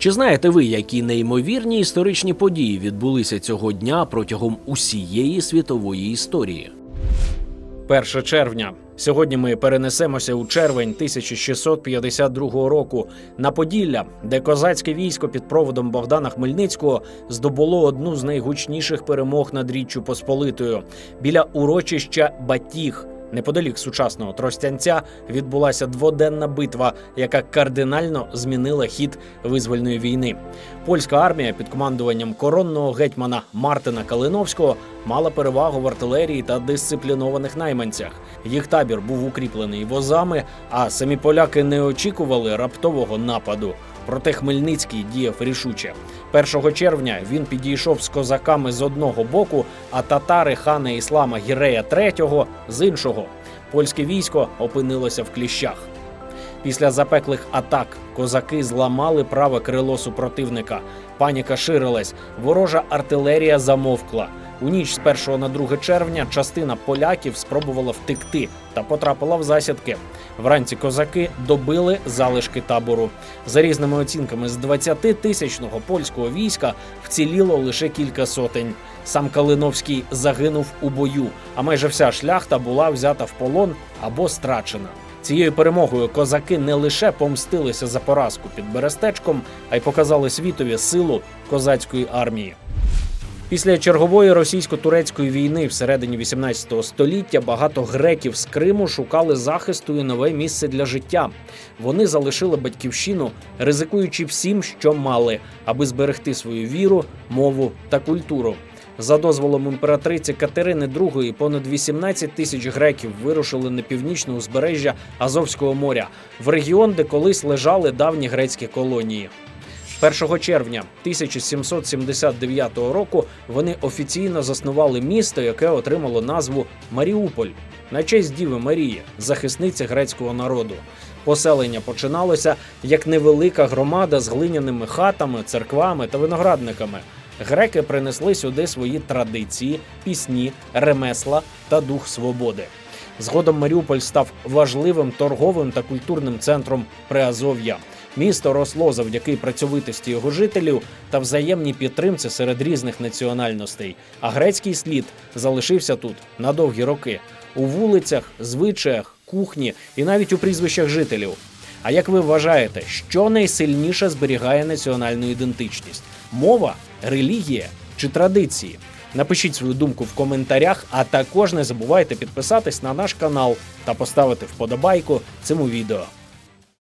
Чи знаєте ви, які неймовірні історичні події відбулися цього дня протягом усієї світової історії? 1 червня. Сьогодні ми перенесемося у червень 1652 року на Поділля, де козацьке військо під проводом Богдана Хмельницького здобуло одну з найгучніших перемог над Річчю Посполитою біля урочища Батіг. Неподалік сучасного Тростянця відбулася дводенна битва, яка кардинально змінила хід визвольної війни. Польська армія під командуванням коронного гетьмана Мартина Калиновського мала перевагу в артилерії та дисциплінованих найманцях. Їх табір був укріплений возами, а самі поляки не очікували раптового нападу. Проте Хмельницький діяв рішуче. 1 червня він підійшов з козаками з одного боку, а татари хана Іслама Гірея III з іншого. Польське військо опинилося в кліщах. Після запеклих атак козаки зламали праве крило супротивника. Паніка ширилась, ворожа артилерія замовкла. У ніч з 1 на 2 червня частина поляків спробувала втекти та потрапила в засідки. Вранці козаки добили залишки табору. За різними оцінками, з 20-тисячного польського війська вціліло лише кілька сотень. Сам Калиновський загинув у бою, а майже вся шляхта була взята в полон або страчена. Цією перемогою козаки не лише помстилися за поразку під Берестечком, а й показали світові силу козацької армії. Після чергової російсько-турецької війни всередині 18 століття багато греків з Криму шукали захисту і нове місце для життя. Вони залишили батьківщину, ризикуючи всім, що мали, аби зберегти свою віру, мову та культуру. За дозволом імператриці Катерини II понад 18 тисяч греків вирушили на північне узбережжя Азовського моря в регіон, де колись лежали давні грецькі колонії. 1 червня 1779 року вони офіційно заснували місто, яке отримало назву Маріуполь на честь Діви Марії, захисниці грецького народу. Поселення починалося як невелика громада з глиняними хатами, церквами та виноградниками. Греки принесли сюди свої традиції, пісні, ремесла та дух свободи. Згодом Маріуполь став важливим торговим та культурним центром Приазов'я. Місто росло завдяки працьовитості його жителів та взаємній підтримці серед різних національностей. А грецький слід залишився тут на довгі роки у вулицях, звичаях, кухні і навіть у прізвищах жителів. А як ви вважаєте, що найсильніше зберігає національну ідентичність? Мова, релігія чи традиції? Напишіть свою думку в коментарях, а також не забувайте підписатись на наш канал та поставити вподобайку цьому відео.